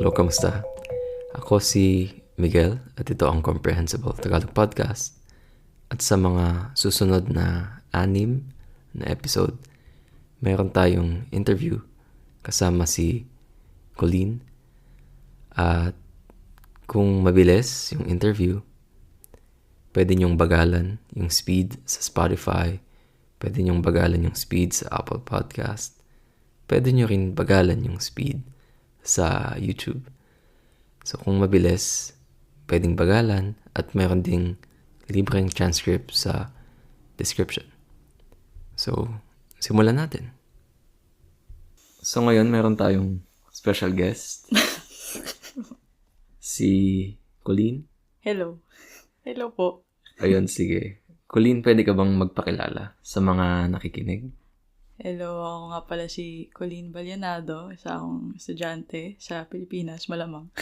Hello, kamusta? Ako si Miguel at ito ang Comprehensible Tagalog Podcast. At sa mga susunod na anim na episode, meron tayong interview kasama si Colleen. At kung mabilis yung interview, pwede niyong bagalan yung speed sa Spotify, pwede niyong bagalan yung speed sa Apple Podcast, pwede niyo rin bagalan yung speed sa YouTube. So kung mabilis, pwedeng bagalan at meron ding libreng transcript sa description. So, simulan natin. So ngayon meron tayong special guest. si Colleen. Hello. Hello po. Ayun, sige. Colleen, pwede ka bang magpakilala sa mga nakikinig? Hello, ako nga pala si Colleen Balianado, isa akong estudyante sa Pilipinas, malamang.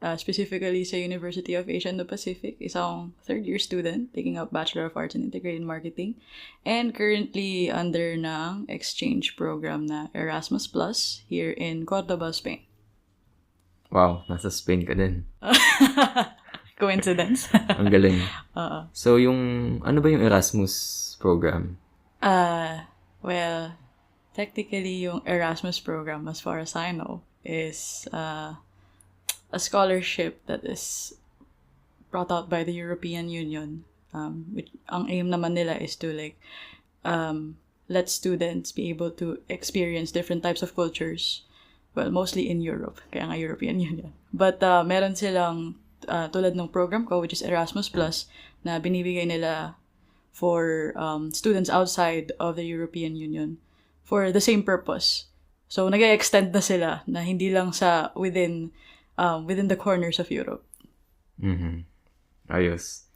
uh, specifically sa University of Asia and the Pacific, isa akong third year student taking up Bachelor of Arts in Integrated Marketing and currently under ng exchange program na Erasmus Plus here in Cordoba, Spain. Wow, nasa Spain ka din. Coincidence? Ang galing. Oo. So, yung, ano ba yung Erasmus program? Uh, well, technically yung Erasmus program, as far as I know, is uh, a scholarship that is brought out by the European Union. Um, which, ang aim naman nila is to like um, let students be able to experience different types of cultures. Well, mostly in Europe, kaya nga European Union. But uh, meron silang uh, tulad ng program ko, which is Erasmus Plus, na binibigay nila for um, students outside of the European Union for the same purpose. So, nag extend na sila na hindi lang sa within um, within the corners of Europe. Mhm. Ayos.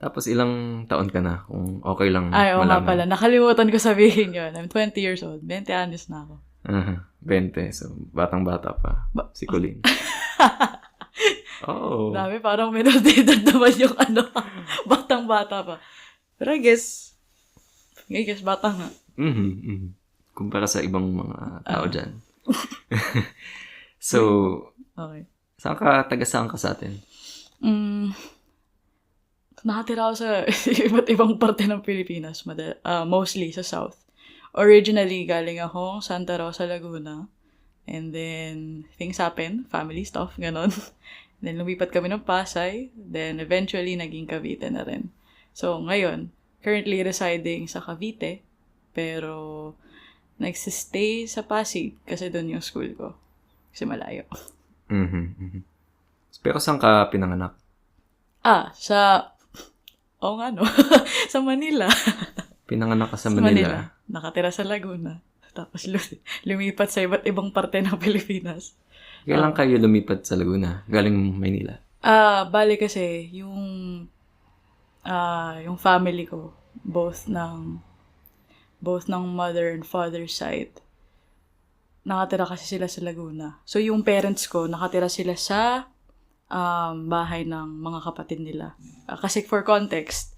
Tapos ilang taon ka na kung okay lang Ay, oo nga pala. Nakalimutan ko sabihin yun. I'm 20 years old. 20 anos na ako. Aha, 20. So, batang-bata pa. Ba- si Colleen. Oo. Dami, parang minodedad naman yung ano, batang-bata pa. Pero I guess, I guess bata nga. Mhm, mhm. Kumpara sa ibang mga tao Ah. dyan. so, Okay. saan ka, taga saan ka sa atin? Mm, nakatira ako sa iba't ibang parte ng Pilipinas, mada- ah, mostly sa South. Originally, galing ako Santa Rosa, Laguna. And then, things happen, family stuff, ganon. then, lumipat kami ng Pasay. Then, eventually, naging Cavite na rin. So, ngayon, currently residing sa Cavite. Pero, nagsistay sa Pasig kasi doon yung school ko. Kasi malayo. Mhm, mhm. Pero saan ka pinanganak? Ah, sa... Oo nga, no? sa Manila. Pinanganak ka sa Sa Manila. Nakatira sa Laguna. Tapos lu- lumipat sa iba't ibang parte ng Pilipinas. Kailan kayo lumipat sa Laguna? Galing Maynila? Ah, bali kasi yung ah yung family ko both ng both ng mother and father side nakatira kasi sila sa Laguna. So yung parents ko nakatira sila sa um, bahay ng mga kapatid nila. Ah, kasi for context,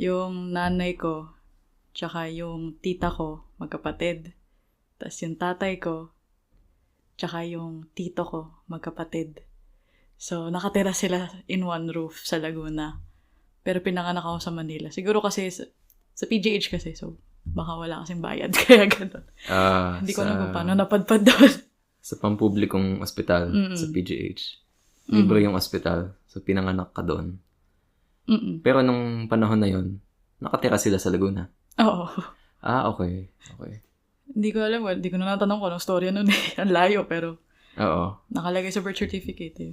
yung nanay ko tsaka yung tita ko magkapatid. Tapos yung tatay ko tsaka yung tito ko magkapatid. So, nakatira sila in one roof sa Laguna. Pero pinanganak ako sa Manila. Siguro kasi sa, sa PGH kasi, so baka wala kasing bayad. Kaya ganun. Ah, Hindi ko sa, alam kung paano napadpad doon. Sa pampublikong ospital, Mm-mm. sa PGH. Libre yung ospital. So, pinanganak ka doon. Mm-mm. Pero nung panahon na yon nakatira sila sa Laguna. Oo. Ah, okay. Okay. Hindi ko alam. Well, hindi ko na natanong kung anong storya nun eh. Ang layo, pero Oo. nakalagay sa birth certificate eh.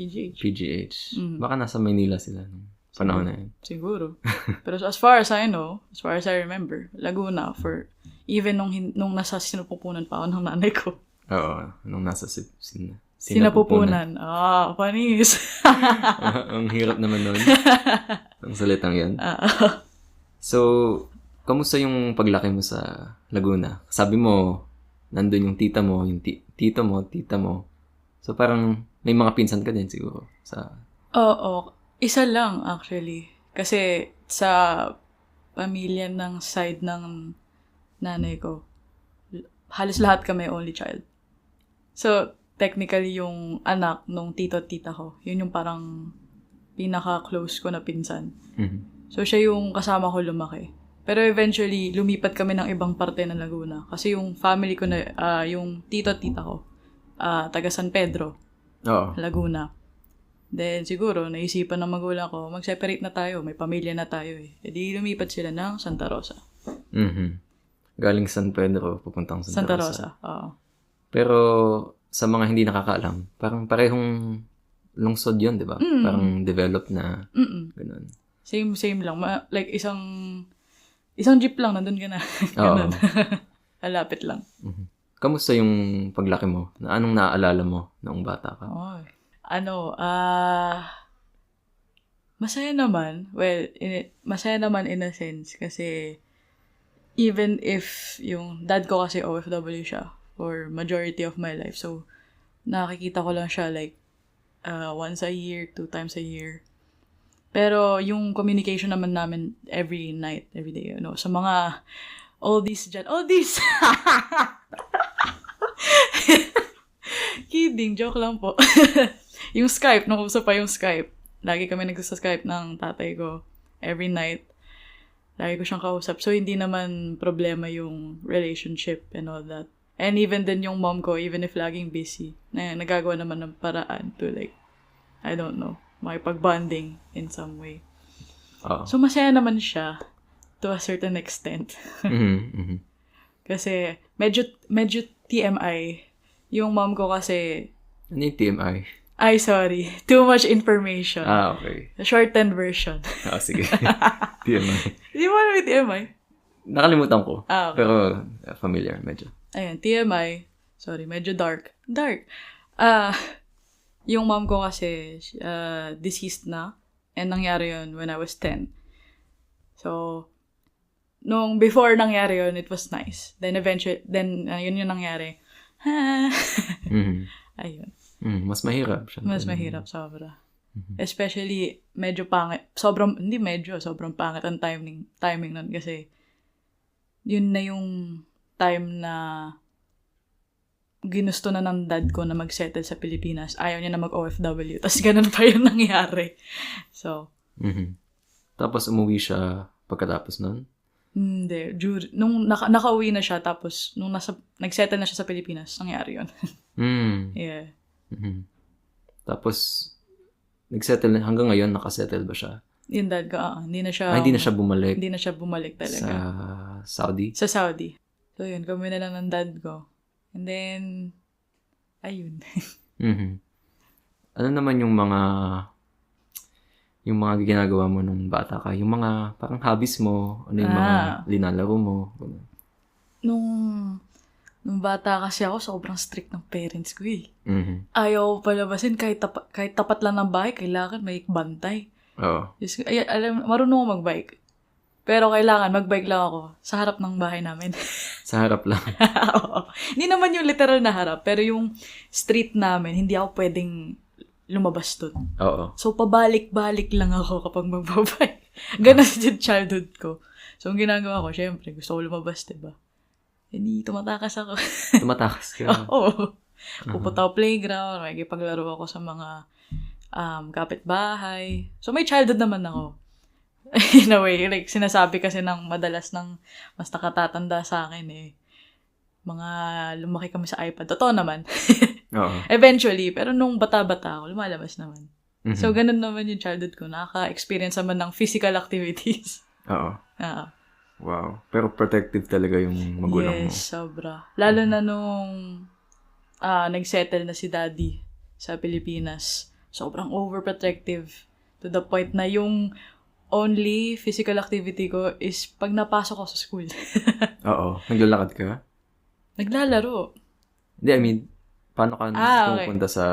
PGH. PGH. Mm. Baka nasa Manila sila nung panahon na yun. Siguro. Pero as far as I know, as far as I remember, Laguna for even nung, nung nasa sinupupunan pa ako ng nanay ko. Oo. Nung nasa si, sin, Sinapupunan. Ah, panis. Ang hirap naman nun. Ang salitang yan. Ah, So, kamusta yung paglaki mo sa Laguna? Sabi mo, nandun yung tita mo, yung ti- tito mo, tita mo. So, parang may mga pinsan ka din siguro sa... Oo. Isa lang, actually. Kasi sa pamilya ng side ng nanay ko, halos lahat kami only child. So, technically yung anak nung tito at tita ko. Yun yung parang pinaka-close ko na pinsan. Mhm. So, siya yung kasama ko lumaki. Pero eventually, lumipat kami ng ibang parte ng Laguna. Kasi yung family ko na, ah, yung tito at tita ko, ah, taga San Pedro, Oo. Laguna. Then, siguro, naisipan ng magulang ko, mag-separate na tayo, may pamilya na tayo eh. E di lumipat sila ng Santa Rosa. Mhm. Galing San Pedro, pupuntang Santa, Santa Rosa. Rosa, oo. Pero sa mga hindi nakakaalam, parang parehong lungsod yun, di ba? Mm. Parang developed na ganun. Same, same lang. Ma- like, isang, isang jeep lang, nandun ka na. Ganun. Malapit lang. Kamusta yung paglaki mo? Anong naaalala mo noong bata ka? Oy. Ano, ah... masaya naman. Well, in, masaya naman in a sense kasi even if yung dad ko kasi OFW siya for majority of my life. So, nakikita ko lang siya like uh, once a year, two times a year. Pero yung communication naman namin every night, every day, you know, sa mga oldies dyan. Oldies! Kidding, joke lang po. yung Skype, nung uso pa yung Skype. Lagi kami nagsa-Skype ng tatay ko every night. Lagi ko siyang kausap. So, hindi naman problema yung relationship and all that. And even din yung mom ko, even if laging busy, na nagagawa naman ng paraan to like, I don't know, makipag-bonding in some way. Oo. So, masaya naman siya to a certain extent. Mhm, mhm. kasi, medyo, medyo TMI. Yung mom ko kasi, Ano yung TMI? Ay sorry, too much information. Ah, okay. Shortened version. Ah, sige. TMI. Di mo alam yung TMI? Nakalimutan ko. Ah, okay. Pero uh, familiar, medyo. Ayun, TMI. Sorry, medyo dark. Dark. Ah, yung mom ko kasi, uh, deceased na. And nangyari yun when I was 10. So, nung before nangyari yun, it was nice. Then eventually, then uh, yun yung nangyari. Mhm. Ayun. Mhm, Mas mahirap. syempre. Mas mahirap, sobra. Especially, medyo pangit. Sobrang, hindi medyo, sobrang pangit ang timing, timing nun kasi yun na yung time na ginusto na ng dad ko na mag-settle sa Pilipinas. Ayaw niya na mag-OFW. Tapos ganun pa yung nangyari. So, Mhm. Tapos umuwi siya pagkatapos nun? hindi. Jur- nung naka- nakauwi na siya, tapos nung nasa, nag-settle na siya sa Pilipinas, nangyari yun. Mm. yeah. Mhm. Tapos, nagsettle na, hanggang ngayon, nakasettle ba siya? Yung dad ko, ah, hindi na siya, Ah, hindi na siya bumalik hindi na siya bumalik sa talaga. Saudi? Sa Saudi. So, yun, kami na lang ng dad ko. And then, ayun. Mhm. Ano naman yung mga yung mga ginagawa mo nung bata ka? Yung mga parang hobbies mo? Ano yung mga Ah. linalaro mo? Nung, nung bata kasi ako, sobrang strict ng parents ko eh. Mhm. Ayaw ko palabasin kahit, tapa, kahit tapat lang ng bahay, kailangan may bantay. Oo. Diyos ko, ay, alam, marunong ako mag-bike. Pero kailangan, mag-bike lang ako sa harap ng bahay namin. Sa harap lang. Oo. Hindi naman yung literal na harap, pero yung street namin, hindi ako pwedeng lumabas dun. Oo. So, pabalik-balik lang ako kapag magbabike. Ganon yung childhood ko. So, ang ginagawa ko, syempre, gusto ko lumabas, diba? Hindi, tumatakas ako. Tumatakas ka. Oo. Pupunta ako playground, may paglaro ako sa mga um, kapitbahay. So, may childhood naman ako. In a way, like, sinasabi kasi ng madalas ng mas nakatatanda sa akin eh. Mga lumaki kami sa iPad. Totoo naman. Oo. Eventually, pero nung bata-bata ako, lumalabas naman. Mhm. So, ganun naman yung childhood ko. Nakaka-experience naman ng physical activities. Oo. Oo. Wow. Pero protective talaga yung magulang mo. yes, sobra. Lalo na nung ah nag-settle na si daddy sa Pilipinas. Sobrang overprotective to the point na yung only physical activity ko is pag napasok ako sa school. Oo. Naglalakad ka? Naglalaro. Hindi, I mean, paano ka Ah, okay. sa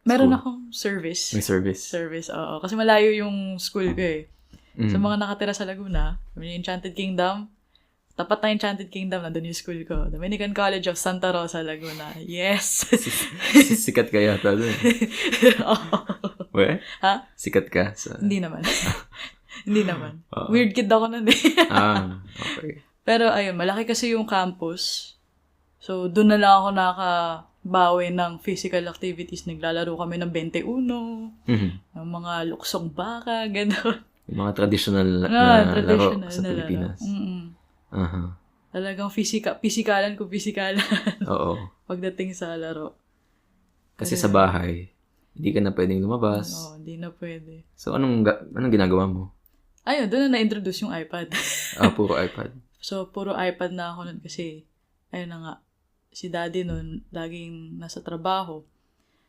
Meron School. akong service. may service? Service, oo. Kasi malayo yung school ko eh. Mm. Sa mga nakatira sa Laguna, yung Enchanted Kingdom, tapat na Enchanted Kingdom, nandun yung school ko. Dominican College of Santa Rosa, Laguna. Yes! Sikat ka yata doon. Oo. We? Ha? Sikat ka sa... Hindi naman. Hindi naman. Oo. Weird kid ako nun eh. Ah, okay. Pero ayun, malaki kasi yung campus. So, doon na lang ako naka bawi ng physical activities. Naglalaro kami ng 21, Mhm. ng mga luksong baka, gano'n. Yung mga traditional na, Ah, na traditional laro sa na laro. Pilipinas. Mm-mm. Aha. Talagang fisika, pisikalan ko pisikalan Oo. pagdating sa laro. Kasi sa bahay, hindi ka na pwedeng lumabas. Oo, hindi na pwede. So, anong, anong ginagawa mo? Ayun, doon na na-introduce yung iPad. Ah, puro iPad. so, puro iPad na ako nun kasi, ayun na nga, si daddy nun, laging nasa trabaho.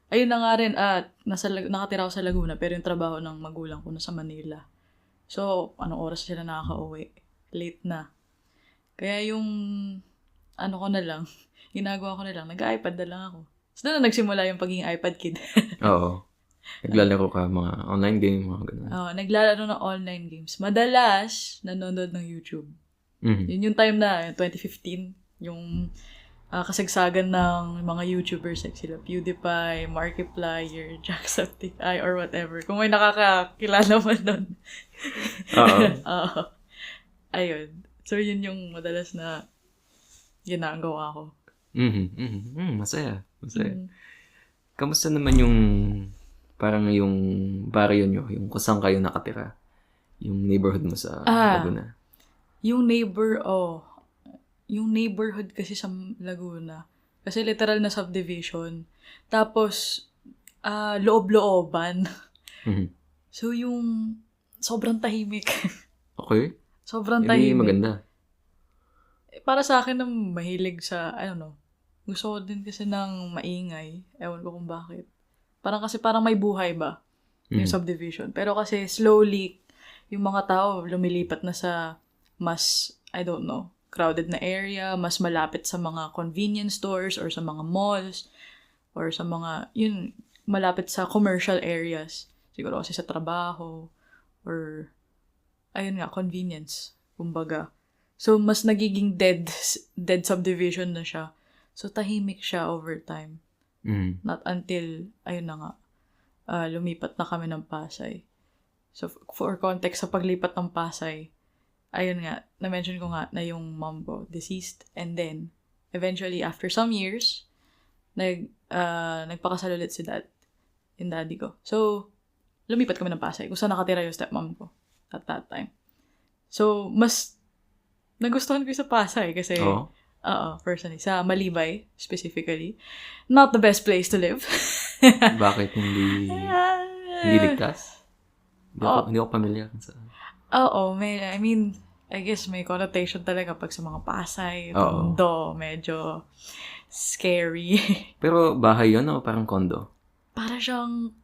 Ayun na nga rin, at nasa, nakatira ako sa Laguna, pero yung trabaho ng magulang ko nasa Manila. So, anong oras sila nakaka-uwi? Late na. Kaya yung, ano ko na lang, ginagawa ko na lang, nag-iPad na lang ako. So, doon na nagsimula yung pagiging iPad kid. Oo. Naglalaro ka mga online game, mga ganun. Oo, naglalaro ng online games. Madalas, nanonood ng YouTube. Mhm. Yun yung time na, yung 2015, yung ah, kasagsagan ng mga YouTubers like sila PewDiePie, Markiplier, Jacksepticeye, or whatever. Kung may nakakakilala mo nun. Oo. Oo. Ayun. So, yun yung madalas na ginagawa ko. Mhm. Mhm. Mhm. Masaya. Masaya. Mm. Kamusta naman yung parang yung barrio nyo, yung kung saan kayo nakatira? Yung neighborhood mo sa Ah. Laguna. Yung neighbor, oh, yung neighborhood kasi sa Laguna, kasi literal na subdivision. Tapos, ah loob-looban. Mhm. So, yung sobrang tahimik. Okay. sobrang Hindi tahimik. maganda. Eh, Para sa akin, na mahilig sa, I don't know, gusto ko din kasi ng maingay. Ewan ko kung bakit. Parang kasi parang may buhay ba? Yung Mhm. subdivision. Pero kasi slowly, yung mga tao lumilipat na sa mas, I don't know, crowded na area, mas malapit sa mga convenience stores or sa mga malls or sa mga, yun, malapit sa commercial areas. Siguro kasi sa trabaho or, ayun nga, convenience, kumbaga. So, mas nagiging dead, dead subdivision na siya. So, tahimik siya over time. Mhm. Not until, ayun na nga, ah, lumipat na kami ng Pasay. So, for context, sa paglipat ng Pasay, ayun nga, na-mention ko nga na yung mom ko deceased. And then, eventually, after some years, nag, ah, nagpakasal ulit si dad, yung daddy ko. So, lumipat kami ng Pasay, kung saan nakatira yung stepmom ko at that time. So, mas nagustuhan ko yung sa Pasay kasi, Oo. Oo, personally. Sa Malibay, specifically. Not the best place to live. Bakit hindi hindi ligtas? Hindi ako, Oh. hindi ako familiar sa... Oo, may, I mean, I guess may connotation talaga pag sa mga Pasay, Oo. Medyo scary. Pero bahay yun o parang condo? Para siyang,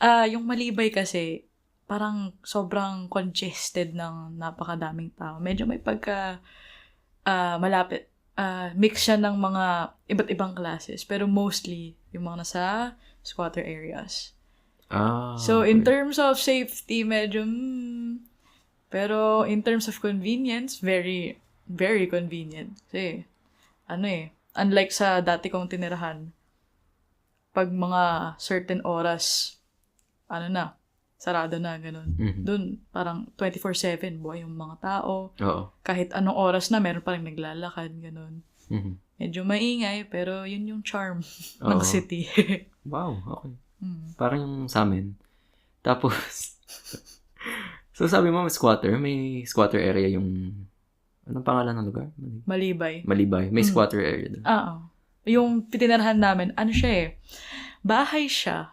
ah, yung Malibay kasi, parang sobrang congested ng napakadaming tao. Medyo may pagka ah, malapit. ah, mix siya ng mga iba't ibang classes. Pero mostly, yung mga nasa squatter areas. Ah, So, in okay. terms of safety, medyo, hmm, pero in terms of convenience, very, very convenient. Kasi, ano eh, unlike sa dati kong tinirahan, pag mga certain oras, ano na, sarado na, ganun. Mhm. Doon, parang 24-7, buhay yung mga tao. Oo. Kahit anong oras na, meron pa rin naglalakad, ganun. Mhm. Medyo maingay, pero yun yung charm ng Oo. city. Wow, okay. Hmm. Parang yung sa amin. Tapos, so sabi mo may squatter, may squatter area yung, anong pangalan ng lugar? Mali- Malibay. Malibay. May Mm. squatter area doon. Oo. Yung pitinarahan namin, ano siya eh, bahay siya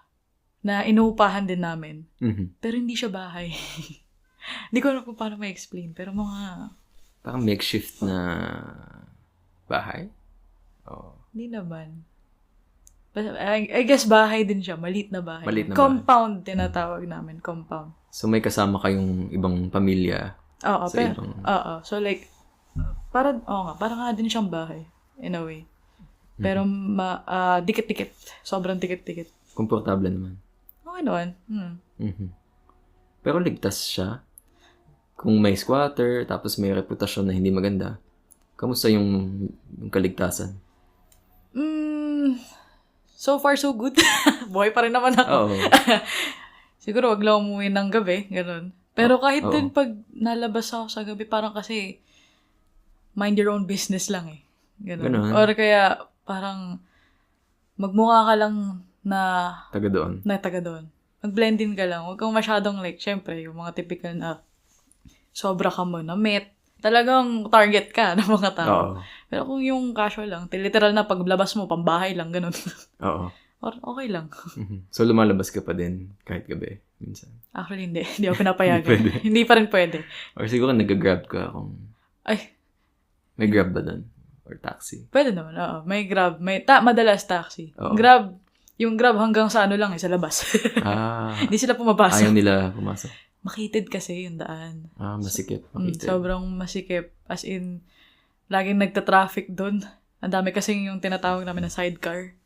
na inuupahan din namin. Mhm. Pero hindi siya bahay. Hindi ko alam kung paano ma-explain. Pero mga, Parang makeshift na bahay? Oo. hindi naman. I, guess bahay din siya. Malit na bahay. Maliit na bahay. compound, tinatawag namin. Compound. So may kasama kayong ibang pamilya Oo, sa pero, ibang... oo. So like, para, oo nga, parang nga din siyang bahay. In a way. Pero, ma, ah, dikit-dikit. Sobrang dikit-dikit. Komportable naman. Okay naman. Hmm. Mhm. Pero ligtas siya. Kung may squatter, tapos may reputasyon na hindi maganda, kamusta yung, yung kaligtasan? Mm, so far, so good. Buhay pa rin naman ako. Oo. Siguro, wag lang umuwi ng gabi. Ganun. Pero kahit Oo. din pag nalabas ako sa gabi, parang kasi mind your own business lang eh. Ganun. Ganun. Or kaya, parang magmukha ka lang na, Taga doon. na taga doon. Mag-blend in ka lang. Huwag kang masyadong like, syempre, yung mga typical na sobra ka mo na met. Talagang target ka ng mga tao. Oo. Pero kung yung casual lang, literal na paglabas mo, pambahay lang, ganun. Oo. Or okay lang. Mhm. So, lumalabas ka pa din kahit gabi, minsan. Actually, hindi. Hindi ako pinapayagan. Hindi hindi pa rin pwede. Or siguro nag-grab ka kung Ay, may grab ba doon? Or taxi? pwede naman. Oo. May grab. May, ta, madalas taxi. Oo. Grab, yung grab hanggang sa ano lang eh, sa labas. Ah, hindi sila pumapasok. ayaw nila pumasok. Makitid kasi yung daan. Ah, masikip. Mm, Makitid. sobrang masikip. As in, laging nagta-traffic doon. Ang dami kasing yung tinatawag namin na sidecar.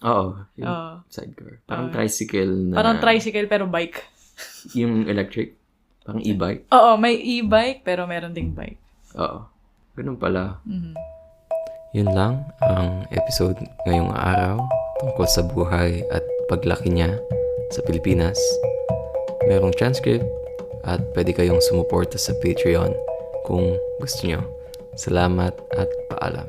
Oo. Yung Oo. sidecar. Parang Oo. tricycle na... Parang tricycle pero bike. Yung electric. Parang e-bike. Oo, may e-bike pero meron ding bike. Oo. Ganun pala. Mhm. Yun lang ang episode ngayong araw tungkol sa buhay at paglaki niya sa Pilipinas. Merong transcript at pwede kayong sumuporta sa Patreon kung gusto nyo. Salamat at paalam.